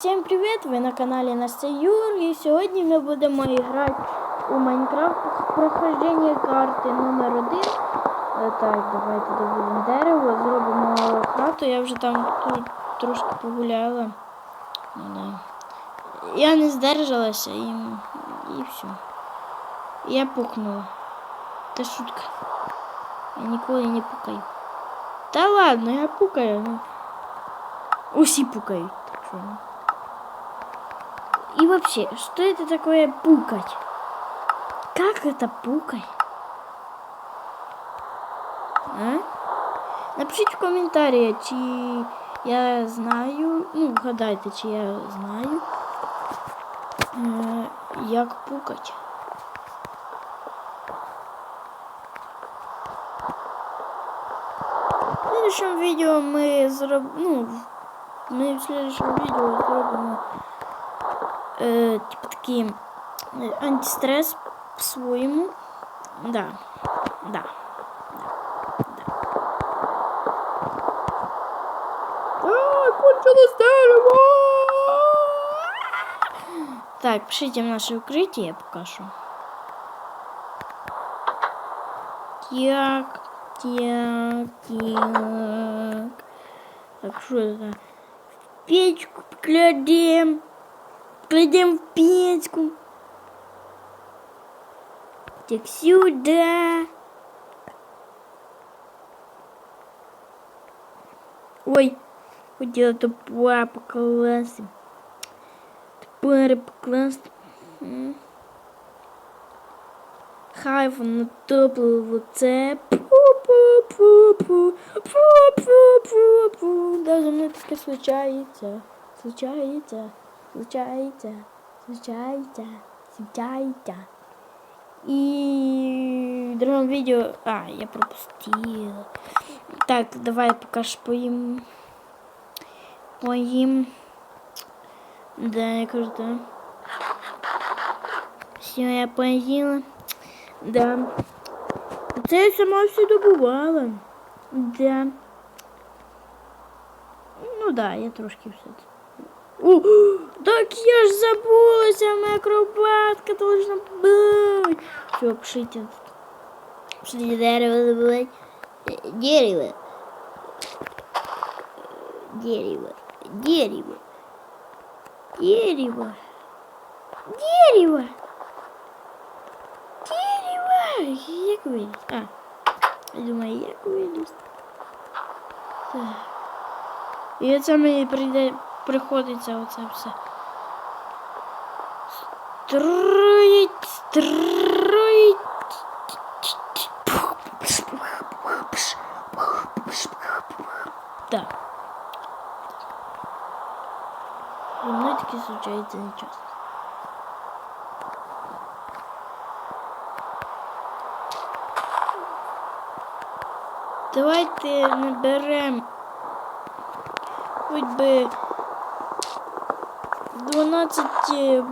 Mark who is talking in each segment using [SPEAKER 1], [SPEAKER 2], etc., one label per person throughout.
[SPEAKER 1] Всім привіт! Ви на каналі Настя Юр і сьогодні ми будемо грати у Майнкрафт прохождення карти номер 1 Так, давайте добудемо дерево, зробимо хату. Я вже там тут трошки погуляла. Ну. Я не здержалася і, і все. Я пукнула. Це шутка. Я ніколи не пукаю. Та ладно, я пукаю. Ну. Усі пукають. Так що... ну. И вообще, что это такое пукать? Как это пукать? А? Напишіть в коментарі, чи я знаю, ну, вгадайте, чи я знаю, е, як пукать. В следующем відео ми зробимо, ну, ми в следующем відео зробимо е, типу такий е, антистрес по-своєму. Да. Да. Кончилось дерево! Так, пишите в наше укриття, я покажу. Так, так, так. Так, що це? В печку кладем. Кладем в печку. Так сюда. Ой, хотела топора покласти. Топори покласти. М. Хай воно топливо це. Пу-пу-пу-пу. Пу-пу-пу-пу. Да, зі мною таке случається. Случається. Случається. Случається. Случається. И в другом видео... А, я пропустила. Так, давай пока ж поїм. Поїм. Да, я кажу, да. Все, я поїла. Да. Це я сама все добувала. Да. Ну да, я трошки все це. О, так я ж забулася, моя акробатка должна быть. Все, пишите. Пишите дерево забывать. Дерево. Дерево. Дерево. Дерево. Дерево. Дерево. Як виліз? А, я думаю, як виліз? Так. І оце мені прийде, приходиться оце все. Строїть, строїть. Так. Зі мною таке случається не часто. Давайте наберемо хоч би 12, е,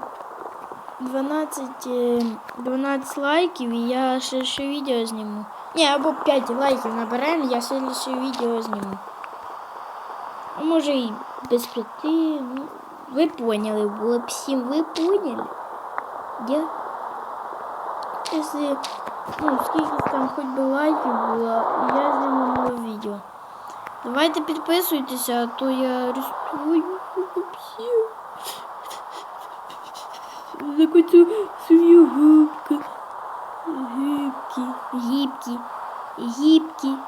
[SPEAKER 1] 12, е, 12 лайків і я ще, ще відео зніму. Ні, або 5 лайків наберемо, я ще, ще відео зніму. А може і без п'яти. Ну, ви поняли, було б 7, ви поняли? Я? Якщо, ну, скільки там хоч би лайків було, я зніму нове відео. Давайте підписуйтеся, а то я рисую Закочу свою губку. Гибки, гибки, гибки.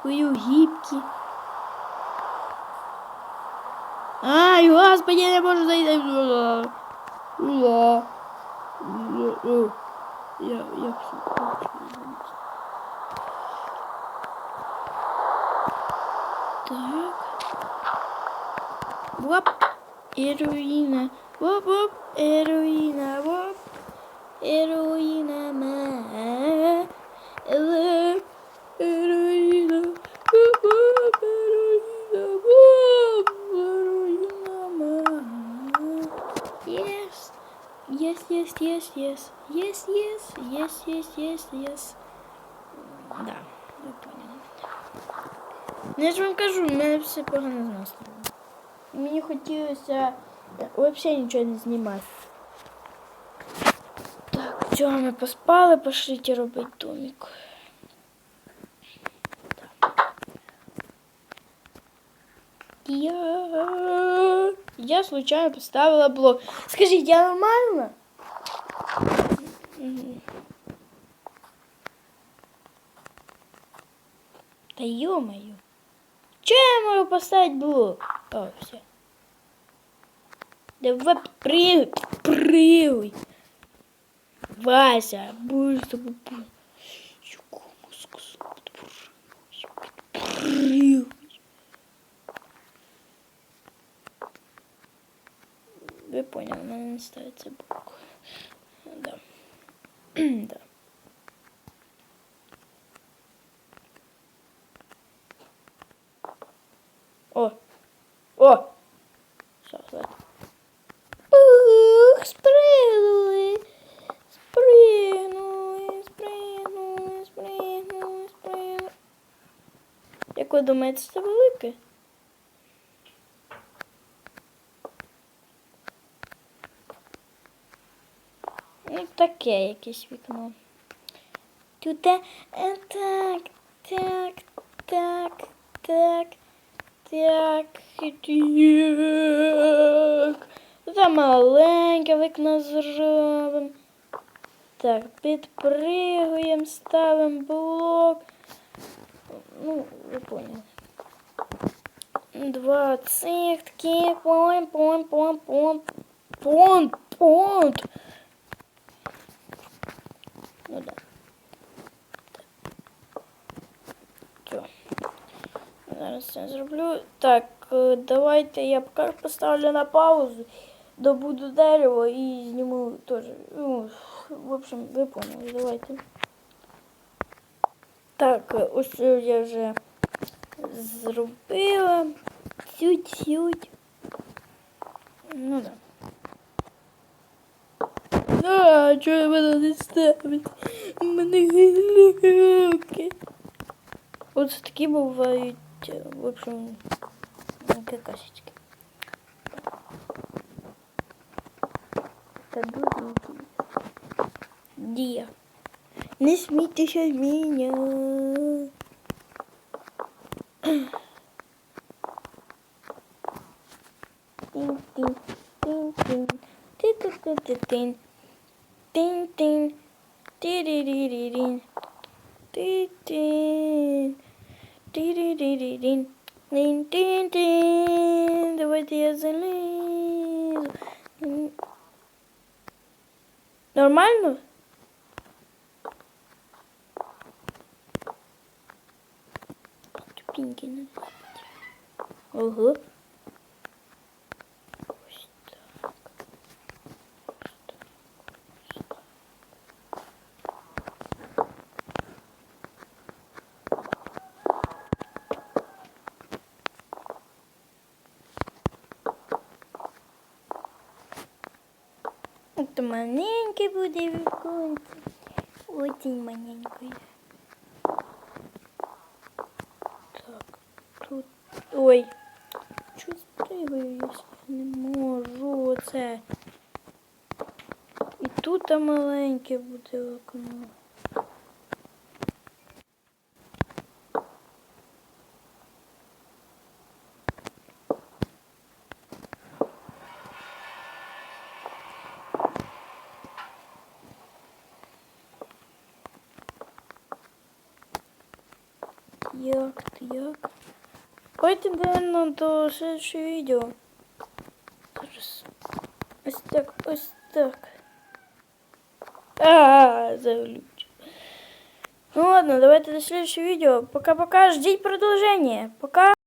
[SPEAKER 1] Свою гибки. Ай, господи, я не можу зайти. Ула. Я, я. Так. Воп. Ероїна. Воп, воп. Ероїна. Воп. Ероїна. Ма. Еле. Ероїна. Воп, воп. Ероїна. Воп. Ероїна. Ма. Yes. Yes, yes, yes, yes. Yes, yes. Yes, yes, yes, yes. Да, я поняла. Ну, я ж вам кажу, в мене все погано з настроєм. Мені хотілося взагалі нічого не знімати. Так, все, ми поспали, пошліть робити домик. Так. Я... Я случайно поставила блок. Скажіть, я нормально? Мгм. Та ё-моё. Че я могу поставить блок? О, все. Давай прыгай, прыгай. Вася, будешь с тобой пры- Якому сказати, прыгай. Ви поняли, мене не ставиться блок. Да. да. О! О! Ви думаєте, це велике? Ну, таке якесь вікно. Тут е, так, так, так, так, так, так. Тут маленьке вікно зробимо. Так, підпригуємо, ставимо блок. Ну, ви поняли. Два цих такі, пон, пон, пон, пон, пон, пон. Ну да. Все. Зараз це зроблю. Так, е, давайте я поки поставлю на паузу, добуду дерево і зніму теж. Ну, в общем, ви поняли, давайте. Так, ось я вже зробила. Сють-сють. Ну да. А, чого мене не ставить? У мене глюки. От такі бувають, е, в общем, какашечки. Та дурненький. Nicht mit dich, minha. Tim, tim, tim, tim. Tim, tim, tim, tim. Tim, tim. Tiriririn. Titin. Tiriririn. Tim, tim, tim. Dois Нормально? Тупенький, ну. Ого. Ось так. Ось так. Ось так. Это маленький буде віконце. Очень маленький. Ой. Чуть спригаюсь. Не можу. Оце. І тут маленьке буде окно. Як, як? Давайте, наверное, до следующего видео. Ось так, ось так. А, заглючил. Ну ладно, давайте до следующего видео. Пока-пока, ждите продолжение. Пока.